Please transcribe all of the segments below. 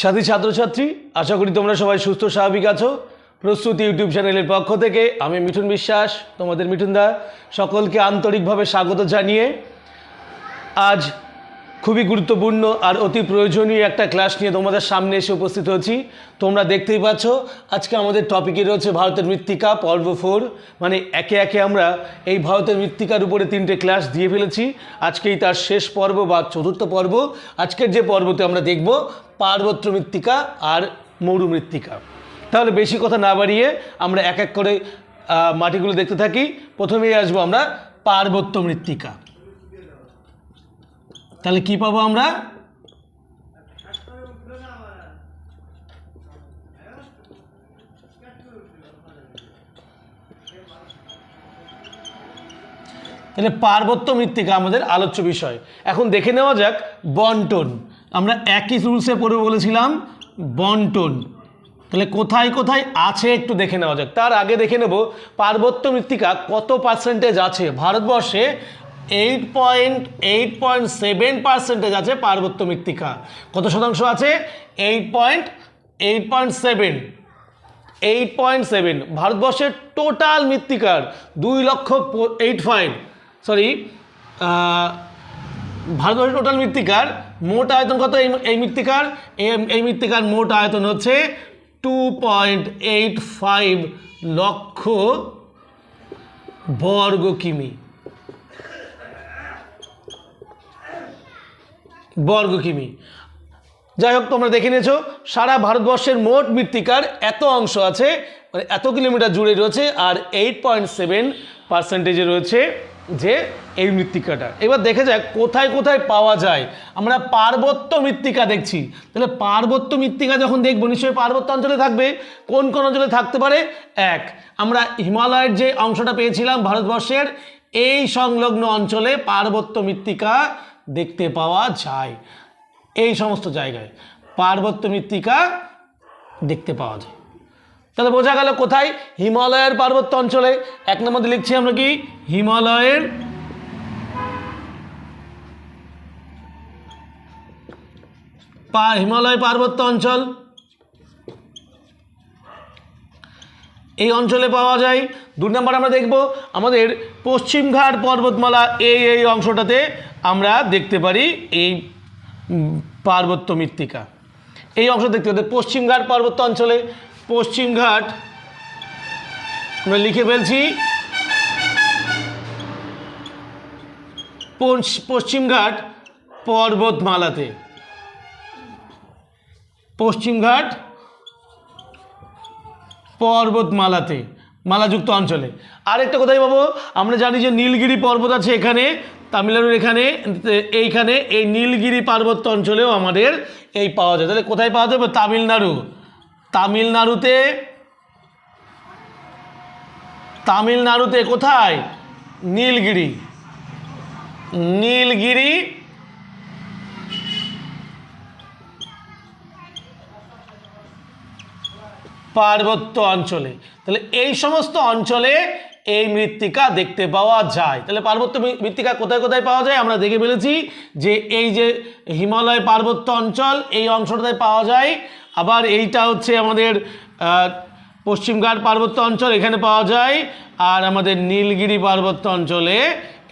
সাথী ছাত্রছাত্রী, আশা করি তোমরা সবাই সুস্থ, স্বাভাবিক আছো। প্রস্তুতি ইউটিউব চ্যানেলের পক্ষ থেকে আমি মিঠুন বিশ্বাস, তোমাদের মিঠুন দা সকলকে আন্তরিকভাবে স্বাগত জানিয়ে আজ খুবই গুরুত্বপূর্ণ আর অতি প্রয়োজনীয় একটা ক্লাস নিয়ে তোমাদের সামনে এসে উপস্থিত হচ্ছি তোমরা দেখতেই পাচ্ছ, আজকে আমাদের টপিকে রয়েছে ভারতের মৃত্তিকা, পর্ব ফোর মানে একে একে আমরা এই ভারতের মৃত্তিকার উপরে তিনটে ক্লাস দিয়ে ফেলেছি। আজকেই তার শেষ পর্ব বা চতুর্থ পর্ব। আজকের যে পর্বতে আমরা দেখব, পার্বত্য মৃত্তিকা আর মরু মৃত্তিকা। তাহলে বেশি কথা না বাড়িয়ে আমরা এক এক করে মাটিগুলো দেখতে থাকি। প্রথমেই আসব আমরা পার্বত্য মৃত্তিকা। তাহলে কি পাবো আমরা? তাহলে পার্বত্য মৃত্তিকা আমাদের আলোচ্য বিষয়। এখন দেখে নেওয়া যাক, বন্টন। আমরা একই রুলসে পড়ে বলেছিলাম, বন্টন। তাহলে কোথায় কোথায় আছে একটু দেখে নেওয়া যাক। তার আগে দেখে নেব, পার্বত্য মৃত্তিকা কত পার্সেন্টেজ আছে? ভারতবর্ষে eight point eight point seven percentage আছে পার্বত্য মৃত্তিকা। কত শতাংশ আছে? Eight point eight point seven eight point seven ভারতবর্ষের টোটাল মৃত্তিকার দুই লক্ষ এইট ফাইভ সরি ভারতবর্ষের টোটাল মৃত্তিকার মোট আয়তন কত? এই মৃত্তিকার এই মৃত্তিকার মোট আয়তন হচ্ছে টু পয়েন্ট এইট ফাইভ লক্ষ বর্গ কিমি। বর্গ কিমি। যাই হোক, তোমরা দেখে নিয়েছো, সারা ভারতবর্ষের মোট মৃত্তিকার এত অংশ আছে মানে এত কিলোমিটার জুড়ে রয়েছে, আর এইট পয়েন্ট সেভেন পার্সেন্টেজে রয়েছে যে এই মৃত্তিকাটা। এবার দেখে যাক, কোথায় কোথায় পাওয়া যায়। আমরা পার্বত্য মৃত্তিকা দেখছি। তাহলে পার্বত্য মৃত্তিকা যখন দেখব, নিশ্চয়ই পার্বত্য অঞ্চলে থাকবে। কোন কোন অঞ্চলে থাকতে পারে? এক, আমরা হিমালয়ের যে অংশটা পেয়েছিলাম ভারতবর্ষের, এই সংলগ্ন অঞ্চলে পার্বত্য মৃত্তিকা দেখতে পাওয়া যায়। এই সমস্ত জায়গায় পার্বত্য মৃত্তিকা দেখতে পাওয়া যায়। তাহলে বোঝা গেল কোথায়? হিমালয়ের পার্বত্য অঞ্চলে। এক নম্বর লিখছি আমরা কি? হিমালয়ের হিমালয় পার্বত্য অঞ্চল। এই অঞ্চলে পাওয়া যায়। দু নম্বর আমরা দেখব আমাদের পশ্চিমঘাট পর্বতমালা এই এই অংশটাতে আমরা দেখতে পারি এই পার্বত্য মৃত্তিকা। এই অংশ দেখতে পাই পশ্চিমঘাট পার্বত্য অঞ্চলে। পশ্চিমঘাট, আমরা লিখে ফেলছি। পশ্চ- পশ্চিমঘাট পর্বতমালাতে। পশ্চিমঘাট পর্বতমালাতে, মালাযুক্ত অঞ্চলে। আরেকটা কোথায় পাবো? আমরা জানি যে নীলগিরি পর্বত আছে এখানে। তামিলনাড়ুর এখানে এইখানে, এই নীলগিরি পার্বত্য অঞ্চলেও আমাদের এই পাওয়া যায়। তাহলে কোথায় পাওয়া যাবে? তামিলনাড়ু। তামিলনাড়ুতে তামিলনাড়ুতে কোথায়? নীলগিরি। নীলগিরি, পার্বত্য অঞ্চলে। তাহলে এই সমস্ত অঞ্চলে এই মৃত্তিকা দেখতে পাওয়া যায়। তাহলে পার্বত্য মৃত্তিকা কোথায় কোথায় পাওয়া যায়? আমরা দেখে ফেলেছি যে এই যে হিমালয় পার্বত্য অঞ্চল, এই অংশটাতে পাওয়া যায়। আবার এইটা হচ্ছে আমাদের পশ্চিমঘাট পার্বত্য অঞ্চল, এখানে পাওয়া যায়। আর আমাদের নীলগিরি পার্বত্য অঞ্চলে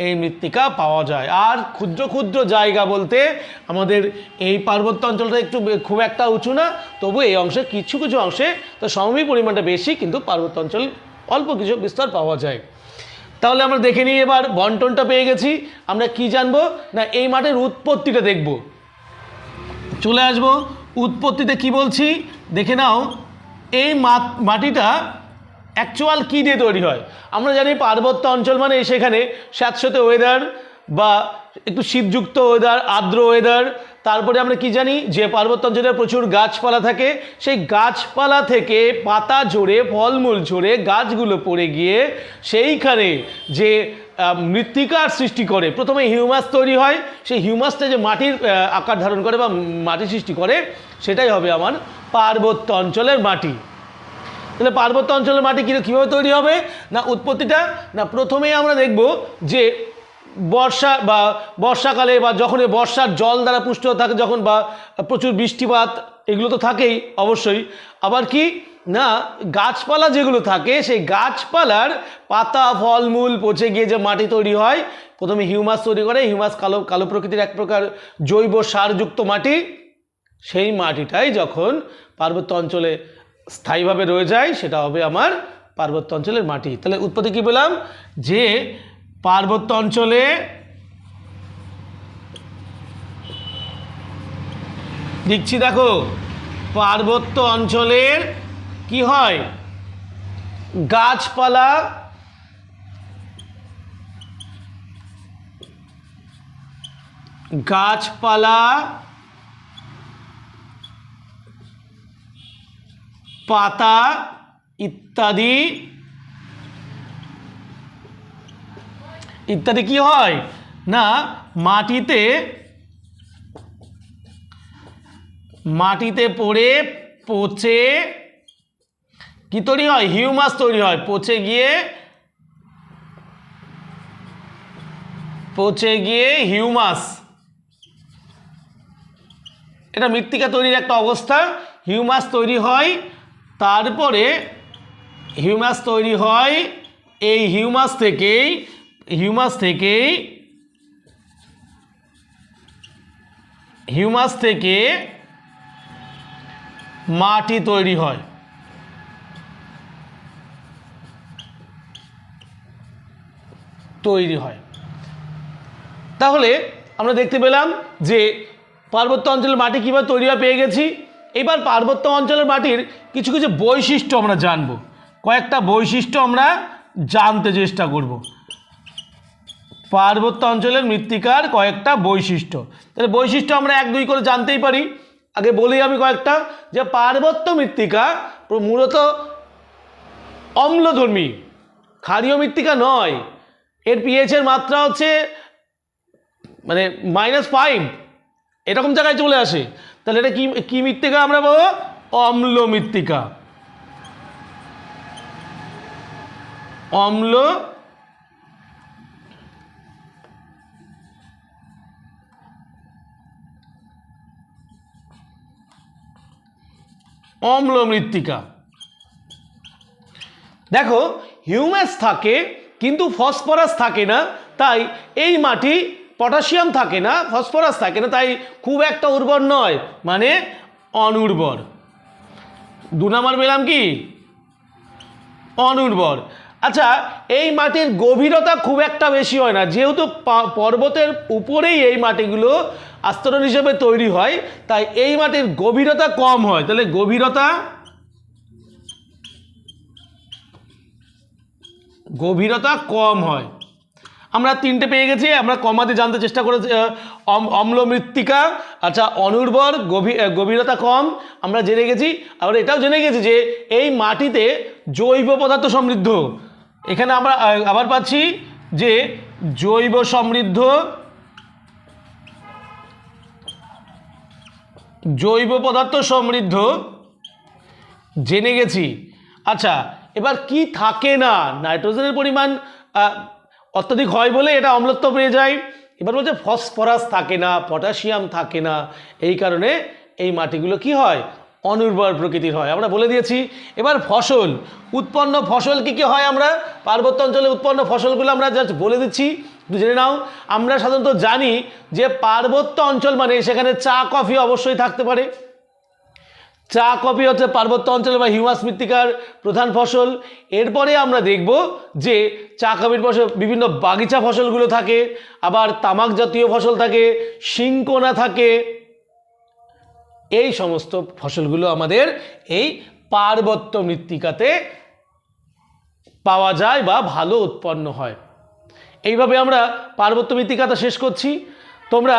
এই মৃত্তিকা পাওয়া যায়। আর ক্ষুদ্র ক্ষুদ্র জায়গা বলতে আমাদের এই পার্বত্য অঞ্চলটা একটু খুব একটা উঁচু না, তবু এই অংশে কিছু কিছু অংশে তো সমভূমি পরিমাণটা বেশি, কিন্তু পার্বত্য অঞ্চল অল্প কিছু বিস্তার পাওয়া যায়। তাহলে আমরা দেখে নিই এবার বন্টনটা পেয়ে গেছি। আমরা কি জানব? না, এই মাঠের উৎপত্তিটা দেখব। চলে আসব উৎপত্তিতে কি বলছি? দেখে নাও, এই মাটিটা অ্যাকচুয়াল কী দিয়ে তৈরি হয়? আমরা জানি পার্বত্য অঞ্চল মানে সেখানে স্যাঁতস্যাঁতে ওয়েদার বা একটু শীতযুক্ত ওয়েদার আর্দ্র ওয়েদার তারপরে আমরা কি জানি? যে পার্বত্য অঞ্চলে প্রচুর গাছপালা থাকে, সেই গাছপালা থেকে পাতা ঝরে, ফলমূল ঝরে গাছগুলো পড়ে গিয়ে সেইখানে যে মৃত্তিকার সৃষ্টি করে, প্রথমে হিউমাস তৈরি হয়, সেই হিউমাসটা যে মাটির আকার ধারণ করে বা মাটি সৃষ্টি করে, সেটাই হবে আমার পার্বত্য অঞ্চলের মাটি। তাহলে পার্বত্য অঞ্চলের মাটি কীভাবে তৈরি হবে? না উৎপত্তিটা? না প্রথমেই আমরা দেখব যে বর্ষা বা বর্ষাকালে বা যখন এই বর্ষার জল দ্বারা পুষ্ট থাকে যখন বা প্রচুর বৃষ্টিপাত, এগুলো তো থাকেই অবশ্যই। আবার কি? না, গাছপালা যেগুলো থাকে, সেই গাছপালার পাতা, ফলমূল পচে গিয়ে যে মাটি তৈরি হয়, প্রথমে হিউমাস তৈরি করে, হিউমাস কালো কালো প্রকৃতির এক প্রকার জৈব সারযুক্ত মাটি, সেই মাটিটাই যখন পার্বত্য অঞ্চলে স্থায়ীভাবে রয়ে যায়, সেটা হবে আমার পার্বত্য অঞ্চলের মাটি। তাহলে উৎপত্তি কী বললাম যে পার্বত্য অঞ্চলে দেখছি দেখো পার্বত্য অঞ্চলের কি হয়? গাছপালা গাছপালা পাতা ইত্যাদি ইত্যাদি কি হয়? না, মাটিতে মাটিতে পড়ে পচে কি তৈরি হয়? হিউমাস তৈরি হয়। পচে গিয়ে পচে গিয়ে হিউমাস। এটা মৃত্তিকা তৈরির একটা অবস্থা। হিউমাস তৈরি হয়, তারপরে হিউমাস তৈরি হয়, এই হিউমাস থেকেই হিউমাস থেকেই হিউমাস থেকে মাটি তৈরি হয়। তৈরি হয়। তাহলে আমরা দেখতে পেলাম যে পার্বত্য অঞ্চলের মাটি কীভাবে তৈরি হয় পেয়ে গেছি। এবার পার্বত্য অঞ্চলের মাটির কিছু কিছু বৈশিষ্ট্য আমরা জানব। কয়েকটা বৈশিষ্ট্য আমরা জানতে চেষ্টা করব। পার্বত্য অঞ্চলের মৃত্তিকার কয়েকটা বৈশিষ্ট্য। তাহলে বৈশিষ্ট্য আমরা এক দুই করে জানতেই পারি। আগে বলি আমি কয়েকটা, যে পার্বত্য মৃত্তিকা মূলত অম্লধর্মী, ক্ষারীয় মৃত্তিকা নয়। এর পিএইচের মাত্রা হচ্ছে মানে মাইনাস ফাইভ এরকম জায়গায় চলে আসে। তাহলে এটা কি কি মৃত্তিকা আমরা বলব? অম্ল মৃত্তিকা। অম্ল অম্ল মৃত্তিকা দেখো হিউম্যাস থাকে, কিন্তু ফসফরাস থাকে না, তাই এই মাটি পটাশিয়াম থাকে না ফসফরাস থাকে না, তাই খুব একটা উর্বর নয় মানে অনুর্বর। দু নাম্বার পেলাম কি? অনুর্বর। আচ্ছা এই মাটির গভীরতা খুব একটা বেশি হয় না। যেহেতু পর্বতের উপরেই এই মাটিগুলো আস্তরণ হিসেবে তৈরি হয়, তাই এই মাটির গভীরতা কম হয়। তাহলে গভীরতা গভীরতা কম হয়। আমরা তিনটে পেয়ে গেছি, আমরা কমাতে জানতে চেষ্টা করেছি অম্ল মৃত্তিকা আচ্ছা অনুর্বর গভীর গভীরতা কম, আমরা জেনে গেছি। আবার এটাও জেনে গেছি যে এই মাটিতে জৈব পদার্থ সমৃদ্ধ। এখানে আমরা আবার পাচ্ছি যে জৈব সমৃদ্ধ, জৈব পদার্থ সমৃদ্ধ, জেনে গেছি। আচ্ছা এবার কি থাকে না? নাইট্রোজেনের পরিমাণ অত্যধিক হয় বলে এটা অম্লত্ব পেয়ে যায়। এবার বলছে ফসফরাস থাকে না, পটাশিয়াম থাকে না। এই কারণে এই মাটিগুলো কি হয়? অনুর্বর প্রকৃতির হয়। আমরা বলে দিয়েছি, এবার ফসল, উৎপন্ন ফসল কি কি হয় আমরা? পার্বত্য অঞ্চলে উৎপন্ন ফসলগুলো আমরা জাস্ট বলে দিচ্ছি জেনে নাও। আমরা সাধারণত জানি যে পার্বত্য অঞ্চল মানে সেখানে চা, কফি অবশ্যই থাকতে পারে। চা, কফি হচ্ছে পার্বত্য অঞ্চলে বা হিউমাস মৃত্তিকার প্রধান ফসল। এরপরে আমরা দেখব যে চা, কফির ফসল, বিভিন্ন বাগিচা ফসলগুলো থাকে, আবার তামাক জাতীয় ফসল থাকে শিঙ্কোনা থাকে এই সমস্ত ফসলগুলো আমাদের এই পার্বত্য মৃত্তিকাতে পাওয়া যায় বা ভালো উৎপন্ন হয়। এইভাবে আমরা পার্বত্য মৃত্তিকাটা শেষ করছি। তোমরা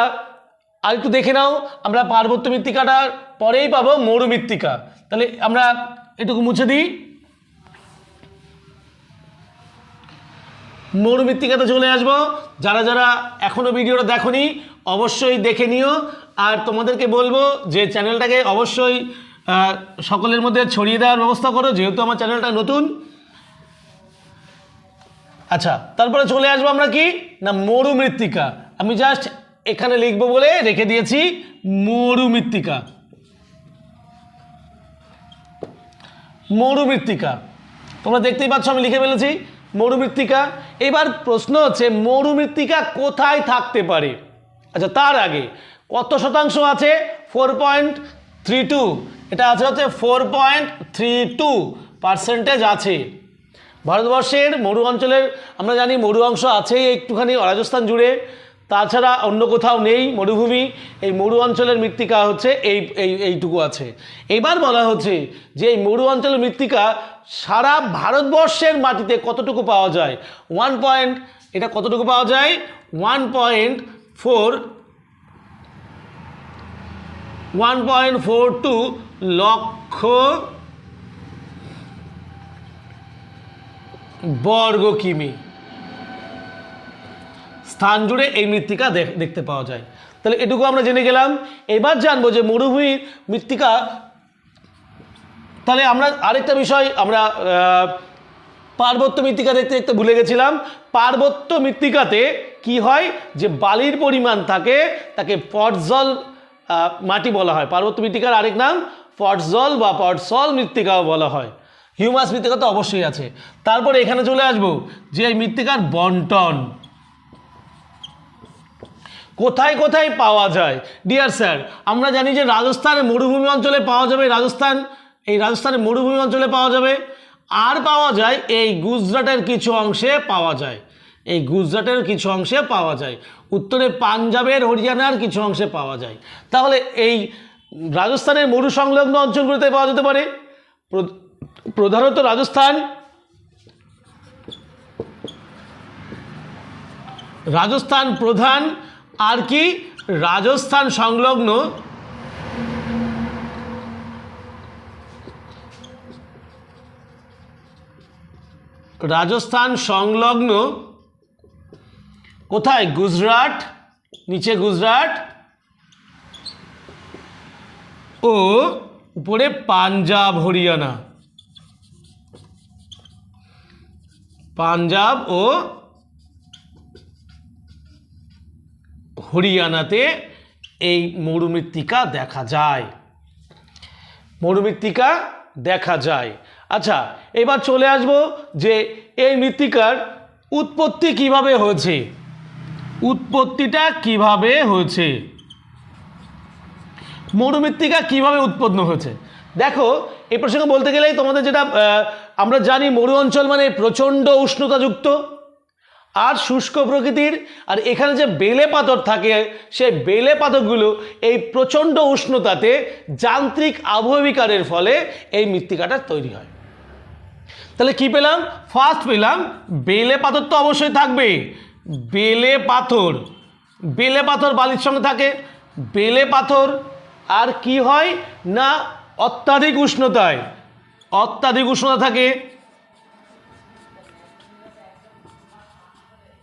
আর একটু দেখে নাও, আমরা পার্বত্য মৃত্তিকাটার পরেই পাবো মরু মৃত্তিকা। তাহলে আমরা এটুকু মুছে দিই। মরু মৃত্তিকাতে চলে আসব। যারা যারা এখনও ভিডিওটা দেখনি অবশ্যই দেখে নিও। আর তোমাদেরকে বলব যে চ্যানেলটাকে অবশ্যই সকলের মধ্যে ছড়িয়ে দেওয়ার ব্যবস্থা করো, যেহেতু আমার চ্যানেলটা নতুন। আচ্ছা তারপরে চলে আসব আমরা কি? না, মরু মৃত্তিকা। আমি জাস্ট এখানে লিখব বলে রেখে দিয়েছি, মরু মৃত্তিকা। মরুমৃত্তিকা তোমরা দেখতেই পাচ্ছ, আমি লিখে ফেলেছি মরুমৃত্তিকা এবার প্রশ্ন হচ্ছে মরুমৃত্তিকা কোথায় থাকতে পারে? আচ্ছা তার আগে কত শতাংশ আছে? ফোর পয়েন্ট থ্রি টু এটা আছে হচ্ছে four point three two percentage আছে। ভারতবর্ষের মরু অঞ্চলের, আমরা জানি মরু অংশ আছেই একটুখানি রাজস্থান জুড়ে। তাছাড়া অন্য কোথাও নেই মরুভূমি। এই মরু অঞ্চলের মৃত্তিকা হচ্ছে এই এই, এইটুকু আছে। এবার বলা হচ্ছে যে এই মরু অঞ্চলের মৃত্তিকা সারা ভারতবর্ষের মাটিতে কতটুকু পাওয়া যায়? ওয়ান পয়েন্ট এটা কতটুকু পাওয়া যায়? One point four one point four two লক্ষ বর্গ কিমি। স্থান জুড়ে এই মৃত্তিকা দেখ- দেখতে পাওয়া যায়। তাহলে এটুকু আমরা জেনে গেলাম। এবার জানব যে মরুভূমির মৃত্তিকা, তাহলে আমরা আরেকটা বিষয়, আমরা পার্বত্য মৃত্তিকা দেখতে দেখতে ভুলে গেছিলাম। পার্বত্য মৃত্তিকাতে কি হয়? যে বালির পরিমাণ থাকে, তাকে পটজল মাটি বলা হয়। পার্বত্য মৃত্তিকার আরেক নাম, পটজল বা পটসল মৃত্তিকাও বলা হয়। হিউমাস মৃত্তিকা তো অবশ্যই আছে। তারপর এখানে চলে আসব, যে এই মৃত্তিকার বন্টন। কোথায় কোথায় পাওয়া যায়? ডিয়ার স্যার আমরা জানি যে রাজস্থানের মরুভূমি অঞ্চলে পাওয়া যাবে। রাজস্থান, এই রাজস্থানের মরুভূমি অঞ্চলে পাওয়া যাবে। আর পাওয়া যায়, এই গুজরাটের কিছু অংশে পাওয়া যায়। এই গুজরাটের কিছু অংশে পাওয়া যায়। উত্তরে পাঞ্জাবের, হরিয়ানার কিছু অংশে পাওয়া যায়। তাহলে এই রাজস্থানের মরু সংলগ্ন অঞ্চলগুলোতে পাওয়া যেতে পারে। প্র- প্রধানত রাজস্থান। রাজস্থান প্রধান। আর কি? রাজস্থান সংলগ্ন। রাজস্থান সংলগ্ন কোথায়? গুজরাট? নিচে গুজরাট? ও, উপরে পাঞ্জাব, হরিয়ানা। পাঞ্জাব ও হরিয়ানাতে এই মরুমৃত্তিকা দেখা যায়। মরুমৃত্তিকা দেখা যায়। আচ্ছা এবার চলে আসব যে এই মৃত্তিকার উৎপত্তি কীভাবে হয়েছে? উৎপত্তিটা কীভাবে হয়েছে? মরুমৃত্তিকা কীভাবে উৎপন্ন হয়েছে? দেখো এই প্রসঙ্গে বলতে গেলেই তোমাদের যেটা আমরা জানি মরু অঞ্চল মানে প্রচণ্ড উষ্ণতাযুক্ত, আর শুষ্ক প্রকৃতির, আর এখানে যে বেলে পাথর থাকে, সেই বেলে পাথরগুলো এই প্রচণ্ড উষ্ণতাতে যান্ত্রিক আবহবিকারের ফলে এই মৃত্তিকাটা তৈরি হয়। তাহলে কি পেলাম? ফার্স্ট পেলাম, বেলে পাথর তো অবশ্যই থাকবে বেলে পাথর বেলে পাথর বালির সঙ্গে থাকে। বেলে পাথর আর কি হয় না অত্যাধিক উষ্ণতায়? অত্যাধিক উষ্ণতা থাকে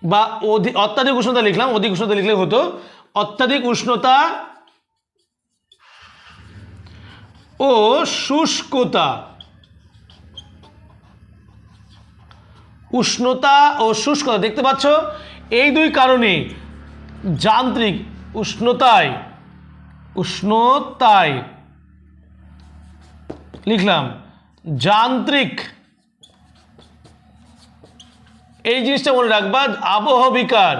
বা অধিক অত্যাধিক উষ্ণতা লিখলাম, অধিক উষ্ণতা লিখলে হতো। অত্যাধিক উষ্ণতা ও শুষ্কতা। উষ্ণতা ও শুষ্কতা, দেখতে পাচ্ছ? এই দুই কারণে যান্ত্রিক উষ্ণতায় উষ্ণতায়, লিখলাম, যান্ত্রিক, এই জিনিসটা মনে রাখবা আবহবিকার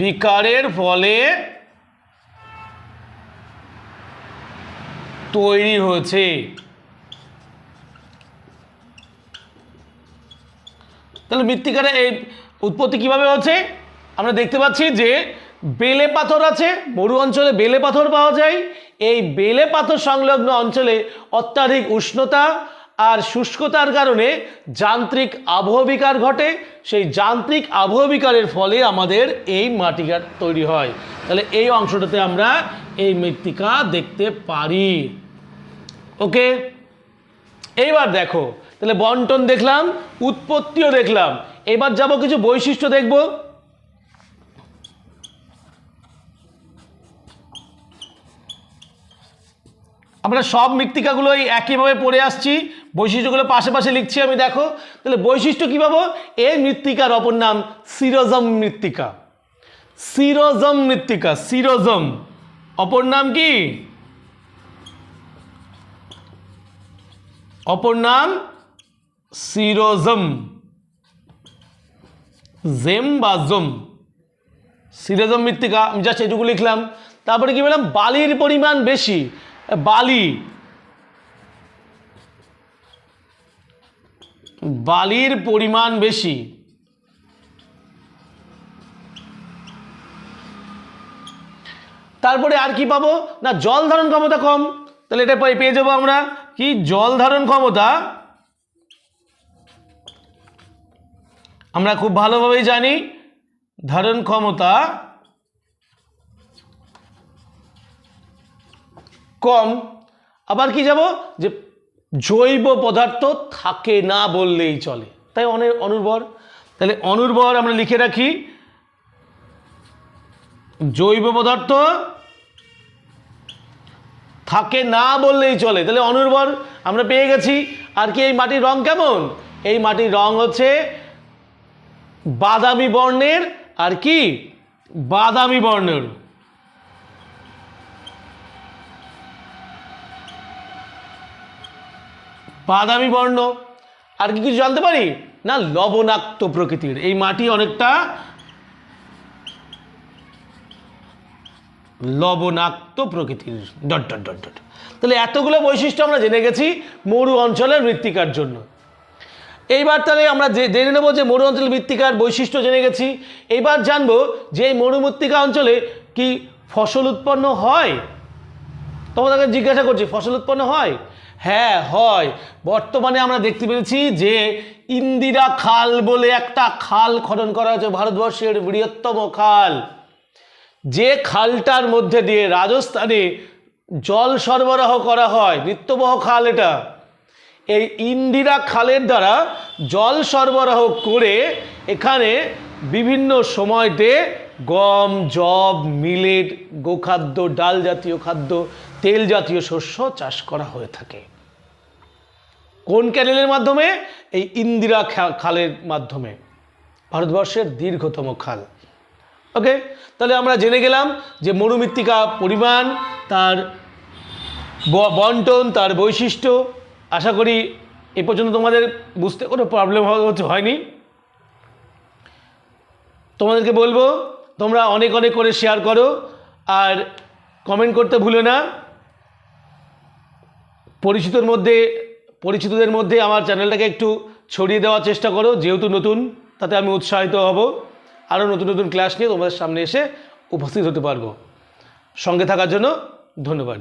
বিকারের ফলে তৈরি হয়েছে। তাহলে মৃত্তিকার এই উৎপত্তি কীভাবে হচ্ছে? আমরা দেখতে পাচ্ছি যে বেলে পাথর আছে, মরু অঞ্চলে বেলে পাথর পাওয়া যায়। এই বেলে পাথর সংলগ্ন অঞ্চলে অত্যাধিক উষ্ণতা আর শুষ্কতার কারণে যান্ত্রিক আবহবিকার ঘটে। সেই যান্ত্রিক আবহবিকারের ফলে আমাদের এই মাটিকার তৈরি হয়। তাহলে এই অংশটাতে আমরা এই মৃত্তিকা দেখতে পারি। ওকে? এইবার দেখো তাহলে বন্টন দেখলাম, উৎপত্তিও দেখলাম। এবার যাব কিছু বৈশিষ্ট্য দেখব। আমরা সব মৃত্তিকাগুলো এই একইভাবে পড়ে আসছি, বৈশিষ্ট্যগুলো পাশে পাশে লিখছি আমি, দেখো। তাহলে বৈশিষ্ট্য কী পাবো? এই মৃত্তিকার অপর নাম সিরোজম মৃত্তিকা। সিরোজম মৃত্তিকা, সিরোজম। অপর নাম কি? অপর নাম সিরোজম। জেম বা জম সিরোজম মৃত্তিকা, আমি জাস্ট এটুকু লিখলাম। তারপরে কি বললাম? বালির পরিমাণ বেশি। বালি। বালির পরিমাণ বেশি। তারপরে আর কি পাবো? না, জল ধারণ ক্ষমতা কম। তাহলে এটা পেয়ে যাব আমরা কি? জল ধারণ ক্ষমতা আমরা খুব ভালোভাবেই জানি, ধারণ ক্ষমতা কম। আবার কি যাব? যে জৈব পদার্থ থাকে না বললেই চলে। তাই অনেক অনুর্বর। তাহলে অনুর্বর আমরা লিখে রাখি, জৈব পদার্থ থাকে না বললেই চলে। তাহলে অনুর্বর আমরা পেয়ে গেছি। আর কি এই মাটির রং কেমন? এই মাটির রং হচ্ছে বাদামি বর্ণের আর কি? বাদামি বর্ণের। বাদামি বর্ণ। আর কি কিছু জানতে পারি? না, লবণাক্ত প্রকৃতির। এই মাটি অনেকটা লবণাক্ত প্রকৃতির। Dot dot dot dot. তাহলে এতগুলো বৈশিষ্ট্য আমরা জেনে গেছি মরু অঞ্চলের মৃত্তিকার জন্য। এইবার তাহলে আমরা যে জেনে নেব যে মরু অঞ্চল মৃত্তিকার বৈশিষ্ট্য জেনে গেছি। এইবার জানব যে এই মরু মৃত্তিকা অঞ্চলে কি ফসল উৎপন্ন হয়? তোমাদেরকে জিজ্ঞাসা করছি, ফসল উৎপন্ন হয়? হ্যাঁ হয়। বর্তমানে আমরা দেখতে পেরেছি যে ইন্দিরা খাল বলে একটা খাল খনন করা হয়েছে ভারতবর্ষের বৃহত্তম খাল। যে খালটার মধ্যে দিয়ে রাজস্থানে জল সরবরাহ করা হয়, নিত্যবহ খাল এটা। এই ইন্দিরা খালের দ্বারা জল সরবরাহ করে এখানে বিভিন্ন সময়তে গম জব মিলেট, গোখাদ্য, ডাল জাতীয় খাদ্য, তেল জাতীয় শস্য চাষ করা হয়ে থাকে। কোন ক্যানেলের মাধ্যমে? এই ইন্দিরা খালের মাধ্যমে। ভারতবর্ষের দীর্ঘতম খাল। ওকে? তাহলে আমরা জেনে গেলাম যে মরুমৃত্তিকা পরিমাণ, তার বন্টন, তার বৈশিষ্ট্য আশা করি এ পর্যন্ত তোমাদের বুঝতে কোনো প্রবলেম হয়নি। তোমাদেরকে বলব, তোমরা অনেক অনেক করে শেয়ার করো, আর কমেন্ট করতে ভুলো না। পরিচিতর মধ্যে, পরিচিতদের মধ্যে আমার চ্যানেলটাকে একটু ছড়িয়ে দেওয়ার চেষ্টা করো, যেহেতু নতুন, তাতে আমি উৎসাহিত হব। আরও নতুন নতুন ক্লাস নিয়ে তোমাদের সামনে এসে উপস্থিত হতে পারব। সঙ্গে থাকার জন্য ধন্যবাদ।